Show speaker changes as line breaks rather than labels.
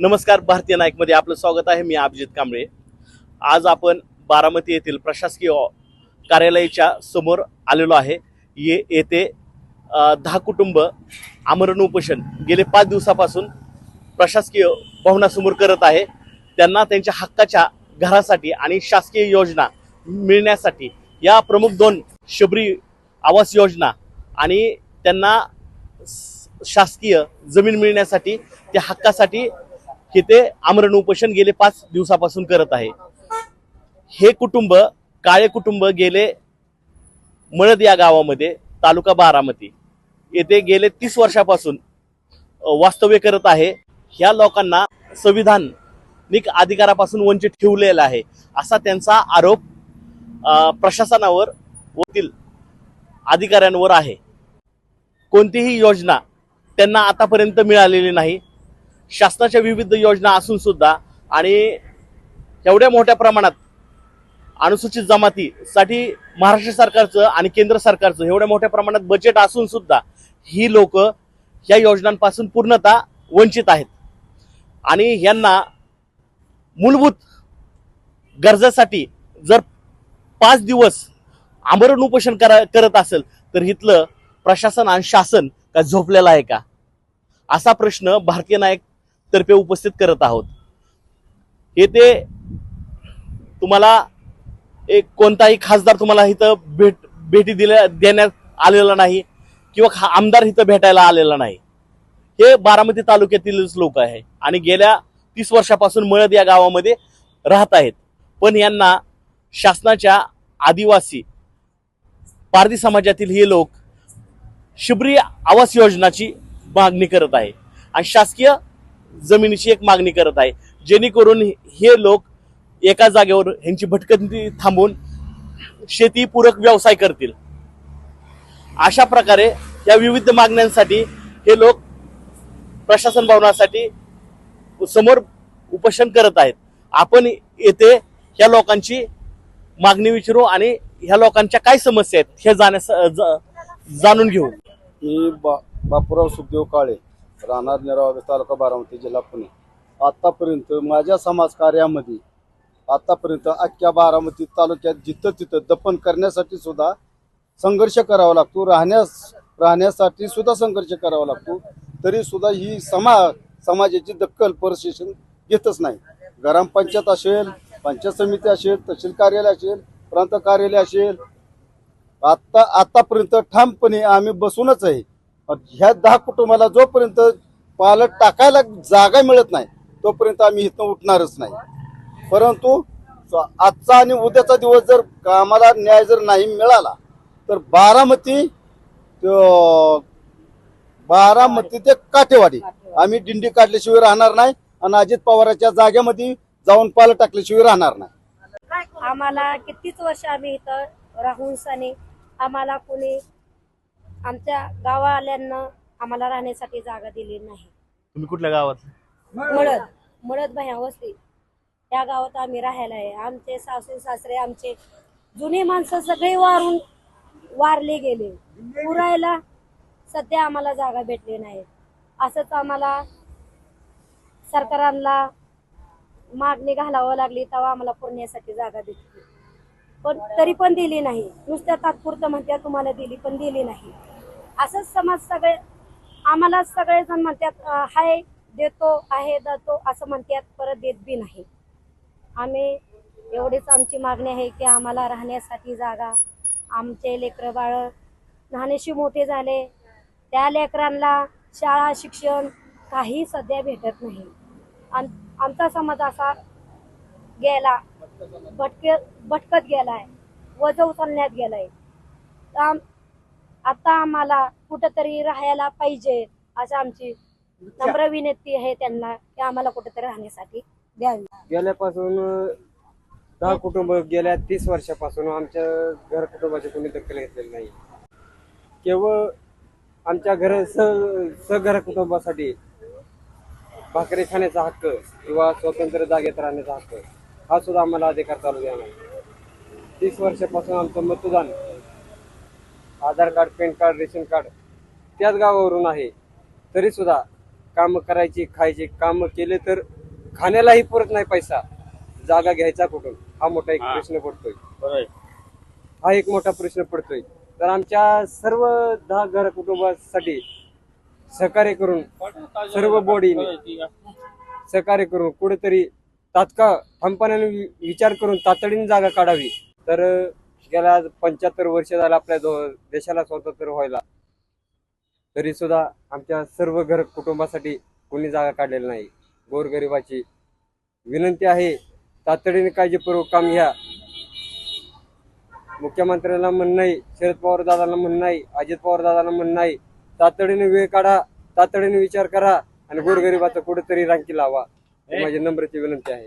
नमस्कार भारतीय नाईकमध्ये आपलं स्वागत आहे. मी अभिजित कांबळे. आज आपण बारामती येथील प्रशासकीय कार्यालयाच्या समोर आलेलो आहे. ये येथे दहा कुटुंब आमरण उपोषण गेले पाच दिवसापासून प्रशासकीय भवनासमोर करत आहे. त्यांना त्यांच्या हक्काच्या घरासाठी आणि शासकीय योजना मिळण्यासाठी या प्रमुख दोन शबरी आवास योजना आणि त्यांना शासकीय जमीन मिळण्यासाठी त्या हक्कासाठी की ते आमरण उपोषण गेले पाच दिवसापासून करत आहे. हे कुटुंब काळे कुटुंब गेले मळद या गावामध्ये तालुका बारामती. येथे गेले तीस वर्षापासून वास्तव्य करत आहे. ह्या लोकांना संविधानिक अधिकारापासून वंचित ठेवलेला आहे असा त्यांचा आरोप प्रशासनावर वतील अधिकाऱ्यांवर आहे. कोणतीही योजना त्यांना आतापर्यंत मिळालेली नाही. शासनाच्या विविध योजना असून सुद्धा आणि एवढ्या मोठ्या प्रमाणात अनुसूचित जमातीसाठी महाराष्ट्र सरकारचं आणि केंद्र सरकारचं एवढ्या मोठ्या प्रमाणात बजेट असून सुद्धा ही लोक या योजनांपासून पूर्णतः वंचित आहेत. आणि यांना मूलभूत गरजासाठी जर पाच दिवस आमरण उपोषण करा करत असेल तर इथलं प्रशासन आणि शासन का झोपलेलं आहे का? असा प्रश्न भारतीय नायक तर्फे उपस्थित करत आहोत. येथे तुम्हाला एक कोणताही खासदार तुम्हाला इथं भेट भेटी दिल्या देण्यात आलेला नाही किंवा खा- आमदार इथं भेटायला आलेला नाही. हे बारामती तालुक्यातीलच लोक आहे आणि गेल्या तीस वर्षापासून मळद या गावामध्ये राहत आहेत. पण यांना शासनाच्या आदिवासी पारधी समाजातील हे लोक शिबरी आवास योजनाची मागणी करत आहे. आणि शासकीय जमिनीची एक मागणी करत आहे. जेणेकरून हे लोक एका जागेवर ह्यांची भटकंती थांबून शेतीपूरक व्यवसाय करतील. अशा प्रकारे या विविध मागण्यांसाठी हे लोक प्रशासन भवनासाठी समोर उपोषण करत आहेत. आपण येथे ह्या लोकांची मागणी विचारू आणि ह्या लोकांच्या काय समस्या आहेत हे जाण्यास जा जाणून घेऊ.
मी बा बापूराव सुखदेव काळे. राहणार निरावाग तालुका बारामती जिल्हा पुणे. आतापर्यंत माझ्या समाज कार्यामध्ये आतापर्यंत अख्ख्या बारामती तालुक्यात जिथं तिथं दफन करण्यासाठी सुद्धा संघर्ष करावा लागतो राहण्यास राहण्यासाठी सुद्धा संघर्ष करावा लागतो तरी सुद्धा ही समा समाजाची दखल प्रशासन घेतच नाही. ग्रामपंचायत असेल पंचायत समिती असेल तहसील कार्यालय असेल प्रांत कार्यालय असेल आत्ता आतापर्यंत ठामपणे आम्ही बसूनच आहे. ह्या दहा कुटुंबाला जोपर्यंत पालक टाकायला जागा मिळत नाही तोपर्यंत आम्ही इथं उठणारच नाही. परंतु आजचा आणि उद्याचा दिवस जर आम्हाला न्याय जर नाही मिळाला तर बारामती बारामती ते काठेवाडी आम्ही दिंडी काढल्याशिवाय राहणार नाही आणि अजित पवाराच्या जागेमध्ये जाऊन पालं टाकल्याशिवाय राहणार नाही.
आम्हाला कितीच वर्ष आम्ही इथं राहून आम्हाला कोणी आमच्या गावावाल्यांना आम्हाला राहण्यासाठी जागा दिली नाही.
तुम्ही कुठल्या गावात?
मळद मळद भया वस्ती. त्या गावात आम्ही राहायला आहे. आमचे सासू सासरे आमचे जुने माणसं सगळे वारून वारले गेले. पुरायला सध्या आम्हाला जागा भेटली नाही. असंच आम्हाला सरकारांना मागणी घालावं लागली तेव्हा आम्हाला पुरण्यासाठी जागा भेटली. पण तरी पण दिली नाही. नुसत्या तात्पुरतं म्हणत्या तुम्हाला दिली पण दिली नाही. असंच समाज सगळे आम्हाला सगळेजण म्हणतात हाय देतो आहे जातो असं म्हणतात परत देत बी नाही. आम्ही एवढीच आमची मागणी आहे की आम्हाला राहण्यासाठी जागा आमचे लेकरं बाळ लहानेशी मोठे झाले त्या लेकरांना शाळा शिक्षण काही सध्या भेटत नाही. आमचा समाज असा गेला भटके भटकत गेलाय. वज उचलण्यात गेलाय. आता आम्हाला कुठंतरी राहायला पाहिजे असं आमची नम्र विनंती आहे त्यांना की आम्हाला कुठेतरी राहण्यासाठी द्यावी.
गेल्यापासून दहा कुटुंब गेल्या तीस वर्षापासून आमच्या घर कुटुंबाची कोणी दखल घेतलेली नाही. केवळ आमच्या घर सघर कुटुंबासाठी भाकरी खाण्याचा हक्क किंवा स्वतंत्र जागेत राहण्याचा हक्क. हा सुद्धा आम्हाला अधिकार चालू द्या नाही. तीस वर्षापासून आमचं मतदान Aadhaar card pan card ration card त्याच गावावरून आहे. तरी सुद्धा काम करायची खायची काम केले तर खाण्यालाही पुरत नाही पैसा. जागा घ्यायचा कुठून? हा मोठा एक. प्रश्न पडतोय.
बरोबर
हा एक मोठा प्रश्न पडतोय. तर आमच्या सर्व दहा घर कुटुंबासाठी सहकार्य करून सर्व बॉडीने सहकार्य करून कुठेतरी तात्काळ ठामपणाने वि- विचार करून तातडीने जागा काढावी. तर गेल्या पंच्याहत्तर वर्ष झालं आपल्या दो- देशाला स्वातंत्र्य व्हायला. तरी सुद्धा आमच्या सर्व घर कुटुंबासाठी कोणी जागा काढलेली नाही. गोरगरिबाची विनंती आहे तातडीने काळजीपूर्वक काम घ्या. मुख्यमंत्र्यांना म्हण नाही शरद पवार दादांना म्हण नाही अजित पवार दादांना म्हण नाही. तातडीने वेळ काढा तातडीने विचार करा आणि गोरगरिबाचा कुठेतरी रांकी लावा. माझ्या नंबरची विनंती आहे.